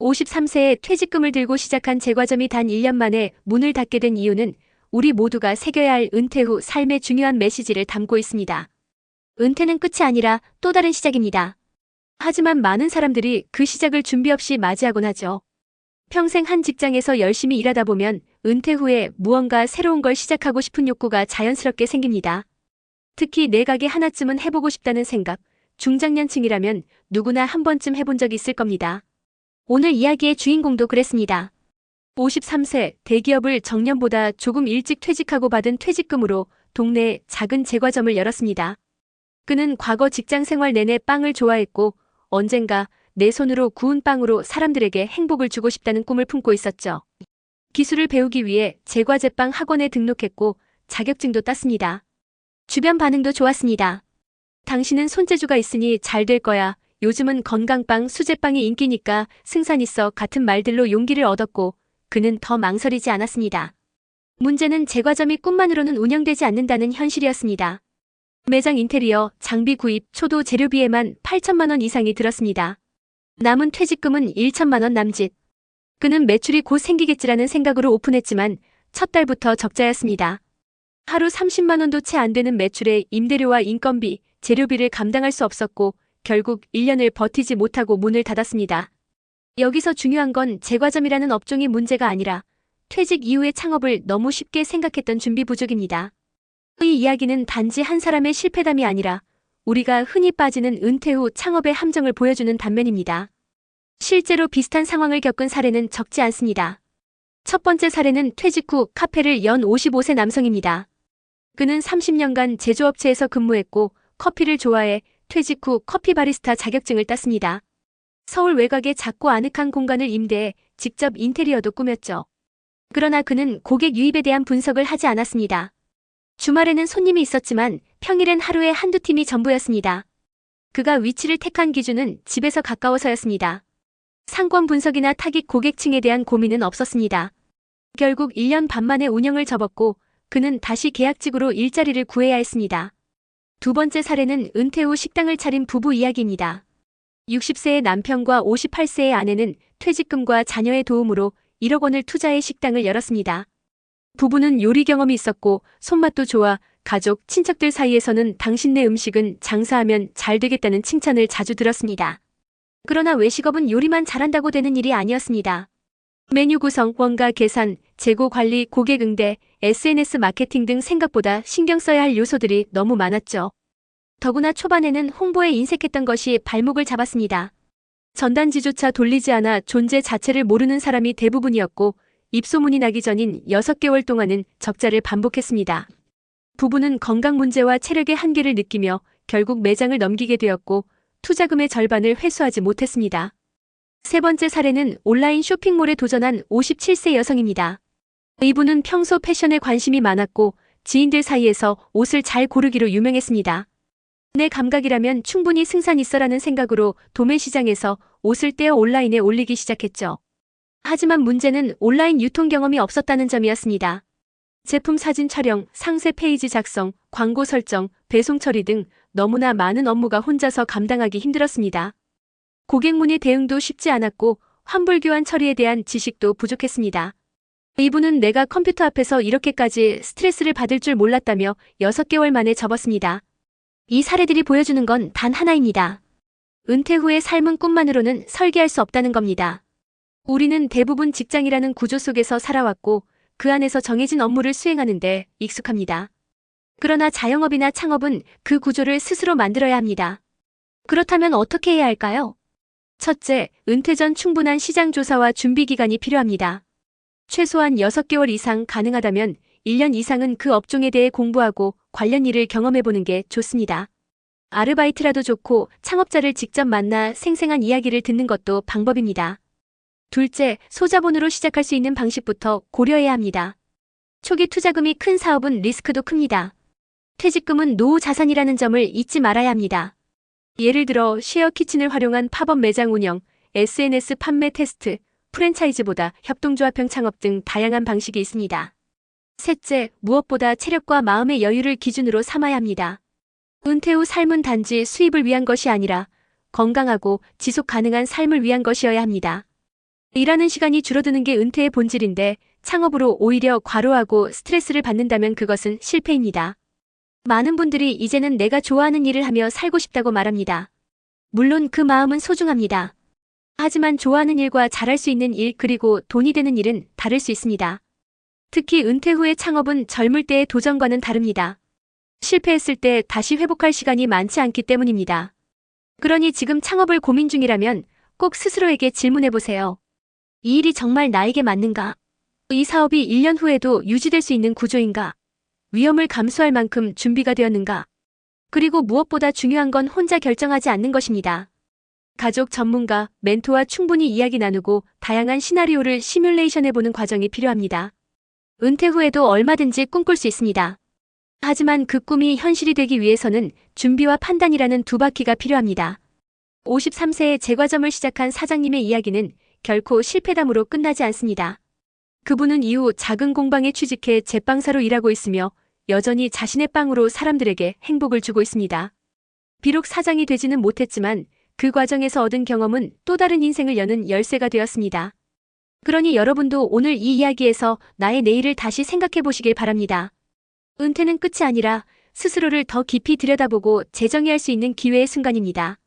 53세에 퇴직금을 들고 시작한 제과점이 단 1년 만에 문을 닫게 된 이유는 우리 모두가 새겨야 할 은퇴 후 삶의 중요한 메시지를 담고 있습니다. 은퇴는 끝이 아니라 또 다른 시작입니다. 하지만 많은 사람들이 그 시작을 준비 없이 맞이하곤 하죠. 평생 한 직장에서 열심히 일하다 보면 은퇴 후에 무언가 새로운 걸 시작하고 싶은 욕구가 자연스럽게 생깁니다. 특히 내 가게 하나쯤은 해보고 싶다는 생각, 중장년층이라면 누구나 한 번쯤 해본 적 있을 겁니다. 오늘 이야기의 주인공도 그랬습니다. 53세 대기업을 정년보다 조금 일찍 퇴직하고 받은 퇴직금으로 동네에 작은 제과점을 열었습니다. 그는 과거 직장 생활 내내 빵을 좋아했고 언젠가 내 손으로 구운 빵으로 사람들에게 행복을 주고 싶다는 꿈을 품고 있었죠. 기술을 배우기 위해 제과제빵 학원에 등록했고 자격증도 땄습니다. 주변 반응도 좋았습니다. 당신은 손재주가 있으니 잘 될 거야. 요즘은 건강빵, 수제빵이 인기니까 승산 있어 같은 말들로 용기를 얻었고 그는 더 망설이지 않았습니다. 문제는 제과점이 꿈만으로는 운영되지 않는다는 현실이었습니다. 매장 인테리어, 장비 구입, 초도 재료비에만 8천만 원 이상이 들었습니다. 남은 퇴직금은 1천만 원 남짓. 그는 매출이 곧 생기겠지라는 생각으로 오픈했지만 첫 달부터 적자였습니다. 하루 30만 원도 채 안 되는 매출에 임대료와 인건비, 재료비를 감당할 수 없었고 결국 1년을 버티지 못하고 문을 닫았습니다. 여기서 중요한 건 제과점이라는 업종이 문제가 아니라 퇴직 이후의 창업을 너무 쉽게 생각했던 준비 부족입니다. 이 이야기는 단지 한 사람의 실패담이 아니라 우리가 흔히 빠지는 은퇴 후 창업의 함정을 보여주는 단면입니다. 실제로 비슷한 상황을 겪은 사례는 적지 않습니다. 첫 번째 사례는 퇴직 후 카페를 연 55세 남성입니다. 그는 30년간 제조업체에서 근무했고 커피를 좋아해 퇴직 후 커피 바리스타 자격증을 땄습니다. 서울 외곽의 작고 아늑한 공간을 임대해 직접 인테리어도 꾸몄죠. 그러나 그는 고객 유입에 대한 분석을 하지 않았습니다. 주말에는 손님이 있었지만 평일엔 하루에 한두 팀이 전부였습니다. 그가 위치를 택한 기준은 집에서 가까워서였습니다. 상권 분석이나 타깃 고객층에 대한 고민은 없었습니다. 결국 1년 반 만에 운영을 접었고 그는 다시 계약직으로 일자리를 구해야 했습니다. 두 번째 사례는 은퇴 후 식당을 차린 부부 이야기입니다. 60세의 남편과 58세의 아내는 퇴직금과 자녀의 도움으로 1억 원을 투자해 식당을 열었습니다. 부부는 요리 경험이 있었고 손맛도 좋아 가족, 친척들 사이에서는 당신네 음식은 장사하면 잘 되겠다는 칭찬을 자주 들었습니다. 그러나 외식업은 요리만 잘한다고 되는 일이 아니었습니다. 메뉴 구성, 원가 계산, 재고 관리, 고객 응대, SNS 마케팅 등 생각보다 신경 써야 할 요소들이 너무 많았죠. 더구나 초반에는 홍보에 인색했던 것이 발목을 잡았습니다. 전단지조차 돌리지 않아 존재 자체를 모르는 사람이 대부분이었고 입소문이 나기 전인 6개월 동안은 적자를 반복했습니다. 부부는 건강 문제와 체력의 한계를 느끼며 결국 매장을 넘기게 되었고 투자금의 절반을 회수하지 못했습니다. 세 번째 사례는 온라인 쇼핑몰에 도전한 57세 여성입니다. 이분은 평소 패션에 관심이 많았고 지인들 사이에서 옷을 잘 고르기로 유명했습니다. 내 감각이라면 충분히 승산 있어라는 생각으로 도매 시장에서 옷을 떼어 온라인에 올리기 시작했죠. 하지만 문제는 온라인 유통 경험이 없었다는 점이었습니다. 제품 사진 촬영, 상세 페이지 작성, 광고 설정, 배송 처리 등 너무나 많은 업무가 혼자서 감당하기 힘들었습니다. 고객 문의 대응도 쉽지 않았고 환불 교환 처리에 대한 지식도 부족했습니다. 이분은 내가 컴퓨터 앞에서 이렇게까지 스트레스를 받을 줄 몰랐다며 6개월 만에 접었습니다. 이 사례들이 보여주는 건 단 하나입니다. 은퇴 후의 삶은 꿈만으로는 설계할 수 없다는 겁니다. 우리는 대부분 직장이라는 구조 속에서 살아왔고 그 안에서 정해진 업무를 수행하는데 익숙합니다. 그러나 자영업이나 창업은 그 구조를 스스로 만들어야 합니다. 그렇다면 어떻게 해야 할까요? 첫째, 은퇴 전 충분한 시장 조사와 준비 기간이 필요합니다. 최소한 6개월 이상 가능하다면 1년 이상은 그 업종에 대해 공부하고 관련 일을 경험해보는 게 좋습니다. 아르바이트라도 좋고 창업자를 직접 만나 생생한 이야기를 듣는 것도 방법입니다. 둘째, 소자본으로 시작할 수 있는 방식부터 고려해야 합니다. 초기 투자금이 큰 사업은 리스크도 큽니다. 퇴직금은 노후 자산이라는 점을 잊지 말아야 합니다. 예를 들어 쉐어 키친을 활용한 팝업 매장 운영, SNS 판매 테스트, 프랜차이즈보다 협동조합형 창업 등 다양한 방식이 있습니다. 셋째, 무엇보다 체력과 마음의 여유를 기준으로 삼아야 합니다. 은퇴 후 삶은 단지 수입을 위한 것이 아니라 건강하고 지속 가능한 삶을 위한 것이어야 합니다. 일하는 시간이 줄어드는 게 은퇴의 본질인데 창업으로 오히려 과로하고 스트레스를 받는다면 그것은 실패입니다. 많은 분들이 이제는 내가 좋아하는 일을 하며 살고 싶다고 말합니다. 물론 그 마음은 소중합니다. 하지만 좋아하는 일과 잘할 수 있는 일 그리고 돈이 되는 일은 다를 수 있습니다. 특히 은퇴 후의 창업은 젊을 때의 도전과는 다릅니다. 실패했을 때 다시 회복할 시간이 많지 않기 때문입니다. 그러니 지금 창업을 고민 중이라면 꼭 스스로에게 질문해 보세요. 이 일이 정말 나에게 맞는가? 이 사업이 1년 후에도 유지될 수 있는 구조인가? 위험을 감수할 만큼 준비가 되었는가? 그리고 무엇보다 중요한 건 혼자 결정하지 않는 것입니다. 가족 전문가, 멘토와 충분히 이야기 나누고 다양한 시나리오를 시뮬레이션해보는 과정이 필요합니다. 은퇴 후에도 얼마든지 꿈꿀 수 있습니다. 하지만 그 꿈이 현실이 되기 위해서는 준비와 판단이라는 두 바퀴가 필요합니다. 53세에 제과점을 시작한 사장님의 이야기는 결코 실패담으로 끝나지 않습니다. 그분은 이후 작은 공방에 취직해 제빵사로 일하고 있으며 여전히 자신의 빵으로 사람들에게 행복을 주고 있습니다. 비록 사장이 되지는 못했지만 그 과정에서 얻은 경험은 또 다른 인생을 여는 열쇠가 되었습니다. 그러니 여러분도 오늘 이 이야기에서 나의 내일을 다시 생각해 보시길 바랍니다. 은퇴는 끝이 아니라 스스로를 더 깊이 들여다보고 재정의할 수 있는 기회의 순간입니다.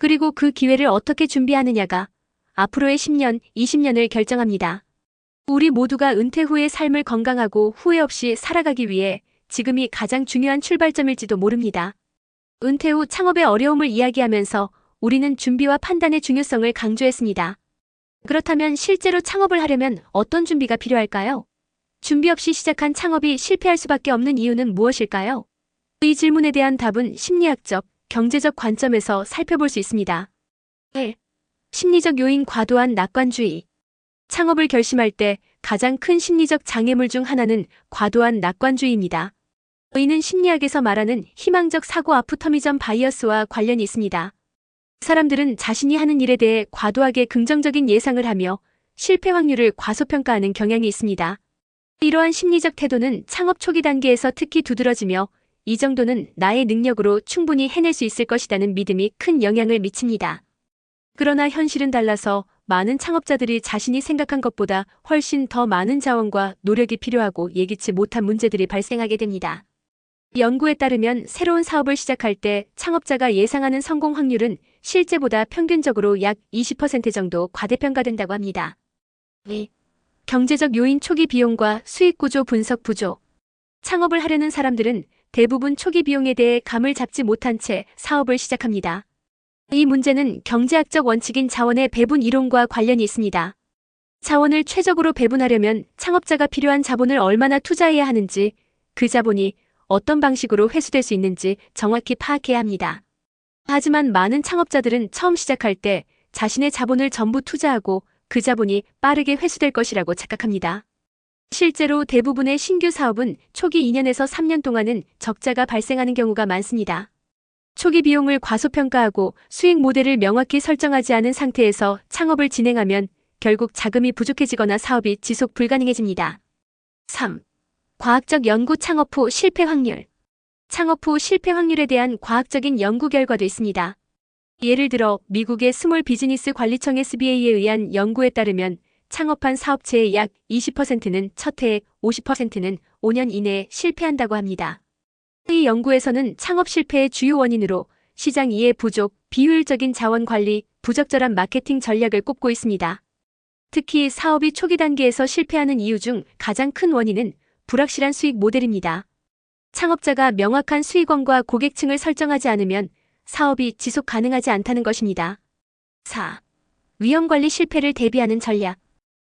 그리고 그 기회를 어떻게 준비하느냐가 앞으로의 10년, 20년을 결정합니다. 우리 모두가 은퇴 후의 삶을 건강하고 후회 없이 살아가기 위해 지금이 가장 중요한 출발점일지도 모릅니다. 은퇴 후 창업의 어려움을 이야기하면서 우리는 준비와 판단의 중요성을 강조했습니다. 그렇다면 실제로 창업을 하려면 어떤 준비가 필요할까요? 준비 없이 시작한 창업이 실패할 수밖에 없는 이유는 무엇일까요? 이 질문에 대한 답은 심리학적, 경제적 관점에서 살펴볼 수 있습니다. 1. 심리적 요인 과도한 낙관주의. 창업을 결심할 때 가장 큰 심리적 장애물 중 하나는 과도한 낙관주의입니다. 이는 심리학에서 말하는 희망적 사고 아프터미전 바이어스와 관련이 있습니다. 사람들은 자신이 하는 일에 대해 과도하게 긍정적인 예상을 하며 실패 확률을 과소평가하는 경향이 있습니다. 이러한 심리적 태도는 창업 초기 단계에서 특히 두드러지며 이 정도는 나의 능력으로 충분히 해낼 수 있을 것이라는 믿음이 큰 영향을 미칩니다. 그러나 현실은 달라서 많은 창업자들이 자신이 생각한 것보다 훨씬 더 많은 자원과 노력이 필요하고 예기치 못한 문제들이 발생하게 됩니다. 연구에 따르면 새로운 사업을 시작할 때 창업자가 예상하는 성공 확률은 실제보다 평균적으로 약 20% 정도 과대평가된다고 합니다. 네. 경제적 요인 초기 비용과 수익 구조 분석 부조. 창업을 하려는 사람들은 대부분 초기 비용에 대해 감을 잡지 못한 채 사업을 시작합니다. 이 문제는 경제학적 원칙인 자원의 배분 이론과 관련이 있습니다. 자원을 최적으로 배분하려면 창업자가 필요한 자본을 얼마나 투자해야 하는지, 그 자본이 어떤 방식으로 회수될 수 있는지 정확히 파악해야 합니다. 하지만 많은 창업자들은 처음 시작할 때 자신의 자본을 전부 투자하고 그 자본이 빠르게 회수될 것이라고 착각합니다. 실제로 대부분의 신규 사업은 초기 2년에서 3년 동안은 적자가 발생하는 경우가 많습니다. 초기 비용을 과소평가하고 수익 모델을 명확히 설정하지 않은 상태에서 창업을 진행하면 결국 자금이 부족해지거나 사업이 지속 불가능해집니다. 3. 과학적 연구 창업 후 실패 확률. 창업 후 실패 확률에 대한 과학적인 연구 결과도 있습니다. 예를 들어 미국의 스몰 비즈니스 관리청 SBA에 의한 연구에 따르면 창업한 사업체의 약 20%는 첫 해에 50%는 5년 이내에 실패한다고 합니다. 이 연구에서는 창업 실패의 주요 원인으로 시장 이해 부족, 비효율적인 자원 관리, 부적절한 마케팅 전략을 꼽고 있습니다. 특히 사업이 초기 단계에서 실패하는 이유 중 가장 큰 원인은 불확실한 수익 모델입니다. 창업자가 명확한 수익원과 고객층을 설정하지 않으면 사업이 지속 가능하지 않다는 것입니다. 4. 위험관리 실패를 대비하는 전략.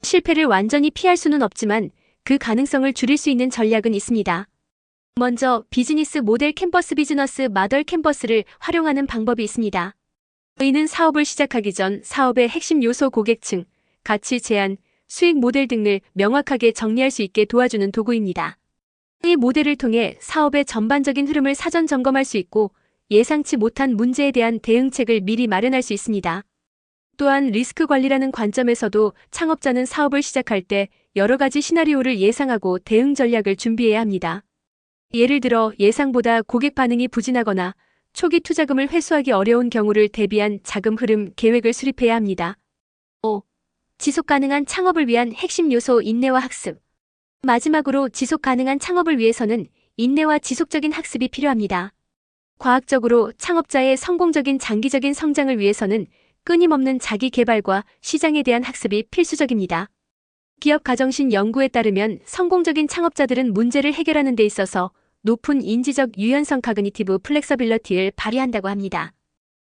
실패를 완전히 피할 수는 없지만 그 가능성을 줄일 수 있는 전략은 있습니다. 먼저 비즈니스 모델 캠퍼스 비즈너스 마덜 캠퍼스를 활용하는 방법이 있습니다. 이는 사업을 시작하기 전 사업의 핵심 요소 고객층, 가치 제한, 수익 모델 등을 명확하게 정리할 수 있게 도와주는 도구입니다. 이 모델을 통해 사업의 전반적인 흐름을 사전 점검할 수 있고 예상치 못한 문제에 대한 대응책을 미리 마련할 수 있습니다. 또한 리스크 관리라는 관점에서도 창업자는 사업을 시작할 때 여러 가지 시나리오를 예상하고 대응 전략을 준비해야 합니다. 예를 들어 예상보다 고객 반응이 부진하거나 초기 투자금을 회수하기 어려운 경우를 대비한 자금 흐름 계획을 수립해야 합니다. 5. 지속 가능한 창업을 위한 핵심 요소 인내와 학습. 마지막으로 지속 가능한 창업을 위해서는 인내와 지속적인 학습이 필요합니다. 과학적으로 창업자의 성공적인 장기적인 성장을 위해서는 끊임없는 자기 개발과 시장에 대한 학습이 필수적입니다. 기업 가정신 연구에 따르면 성공적인 창업자들은 문제를 해결하는 데 있어서 높은 인지적 유연성 카그니티브 플렉서빌러티를 발휘한다고 합니다.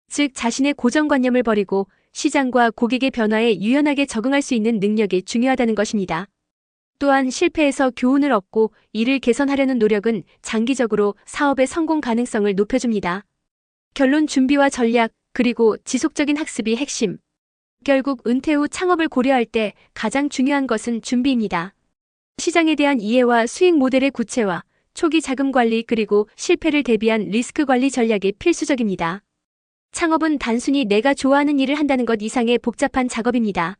즉 자신의 고정관념을 버리고 시장과 고객의 변화에 유연하게 적응할 수 있는 능력이 중요하다는 것입니다. 또한 실패에서 교훈을 얻고 이를 개선하려는 노력은 장기적으로 사업의 성공 가능성을 높여줍니다. 결론 준비와 전략, 그리고 지속적인 학습이 핵심. 결국 은퇴 후 창업을 고려할 때 가장 중요한 것은 준비입니다. 시장에 대한 이해와 수익 모델의 구체화, 초기 자금 관리 그리고 실패를 대비한 리스크 관리 전략이 필수적입니다. 창업은 단순히 내가 좋아하는 일을 한다는 것 이상의 복잡한 작업입니다.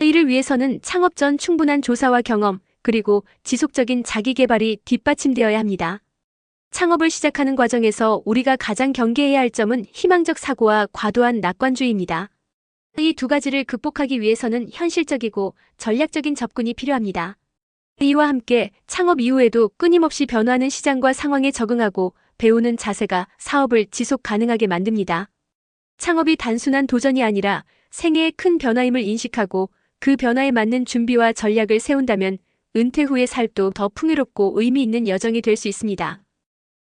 이를 위해서는 창업 전 충분한 조사와 경험, 그리고 지속적인 자기 개발이 뒷받침되어야 합니다. 창업을 시작하는 과정에서 우리가 가장 경계해야 할 점은 희망적 사고와 과도한 낙관주의입니다. 이 두 가지를 극복하기 위해서는 현실적이고 전략적인 접근이 필요합니다. 이와 함께 창업 이후에도 끊임없이 변화하는 시장과 상황에 적응하고 배우는 자세가 사업을 지속 가능하게 만듭니다. 창업이 단순한 도전이 아니라 생애의 큰 변화임을 인식하고 그 변화에 맞는 준비와 전략을 세운다면 은퇴 후의 삶도 더 풍요롭고 의미 있는 여정이 될 수 있습니다.